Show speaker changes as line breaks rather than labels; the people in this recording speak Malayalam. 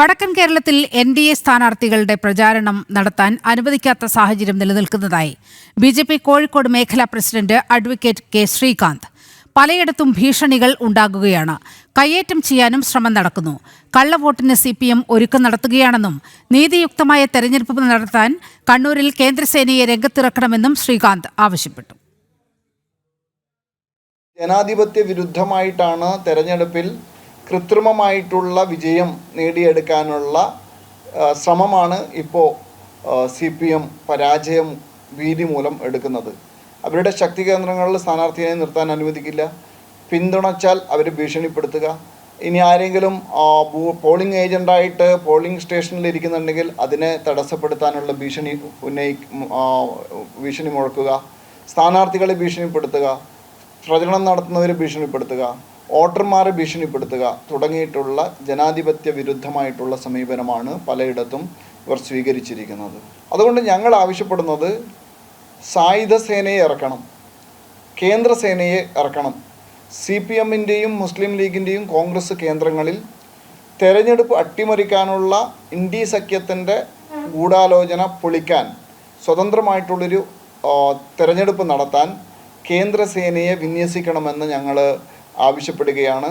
വടക്കൻ കേരളത്തിൽ എൻ ഡി എ സ്ഥാനാർത്ഥികളുടെ പ്രചാരണം നടത്താൻ അനുവദിക്കാത്ത സാഹചര്യം നിലനിൽക്കുന്നതായി ബി ജെ പി കോഴിക്കോട് മേഖലാ പ്രസിഡന്റ് അഡ്വക്കേറ്റ് കെ ശ്രീകാന്ത്. പലയിടത്തും ഭീഷണികൾ ഉണ്ടാകുകയാണ്. കയ്യേറ്റം ചെയ്യാനും ശ്രമം നടക്കുന്നു. കള്ളവോട്ടിന് സി പി എം ഒരുക്കം നടത്തുകയാണെന്നും നീതിയുക്തമായ തെരഞ്ഞെടുപ്പ് നടത്താൻ കണ്ണൂരിൽ കേന്ദ്രസേനയെ രംഗത്തിറക്കണമെന്നും ശ്രീകാന്ത് ആവശ്യപ്പെട്ടു.
ജനാധിപത്യ വിരുദ്ധമായിട്ടാണ് തെരഞ്ഞെടുപ്പിൽ കൃത്രിമമായിട്ടുള്ള വിജയം നേടിയെടുക്കാനുള്ള ശ്രമമാണ് ഇപ്പോൾ സി പി എം പരാജയം ഭീതി മൂലം എടുക്കുന്നത്. അവരുടെ ശക്തി കേന്ദ്രങ്ങളിൽ സ്ഥാനാർത്ഥിയെ നിർത്താൻ അനുവദിക്കില്ല. പിന്തുണച്ചാൽ അവർ ഭീഷണിപ്പെടുത്തുക. ഇനി ആരെങ്കിലും പോളിംഗ് ഏജന്റായിട്ട് പോളിംഗ് സ്റ്റേഷനിൽ ഇരിക്കുന്നുണ്ടെങ്കിൽ അതിനെ തടസ്സപ്പെടുത്താനുള്ള ഭീഷണി ഉന്നയി ഭീഷണി മുഴക്കുക. സ്ഥാനാർത്ഥികളെ ഭീഷണിപ്പെടുത്തുക. പ്രചരണം നടത്തുന്നവരെ ഭീഷണിപ്പെടുത്തുക. വോട്ടർമാരെ ഭീഷണിപ്പെടുത്തുക തുടങ്ങിയിട്ടുള്ള ജനാധിപത്യ വിരുദ്ധമായിട്ടുള്ള സമീപനമാണ് പലയിടത്തും ഇവർ സ്വീകരിച്ചിരിക്കുന്നത്. അതുകൊണ്ട് ഞങ്ങൾ ആവശ്യപ്പെടുന്നത് സായുധ സേനയെ ഇറക്കണം കേന്ദ്ര സേനയെ ഇറക്കണം. സി പി എമ്മിന്റെയും മുസ്ലിം ലീഗിന്റെയും കോൺഗ്രസ് കേന്ദ്രങ്ങളിൽ തെരഞ്ഞെടുപ്പ് അട്ടിമറിക്കാനുള്ള ഇന്ത്യ സഖ്യത്തിന്റെ ഗൂഢാലോചന പൊളിക്കാൻ സ്വതന്ത്രമായിട്ടുള്ളൊരു തെരഞ്ഞെടുപ്പ് നടത്താൻ കേന്ദ്രസേനയെ വിന്യസിക്കണമെന്ന് ഞങ്ങൾ ആവശ്യപ്പെടുകയാണ്.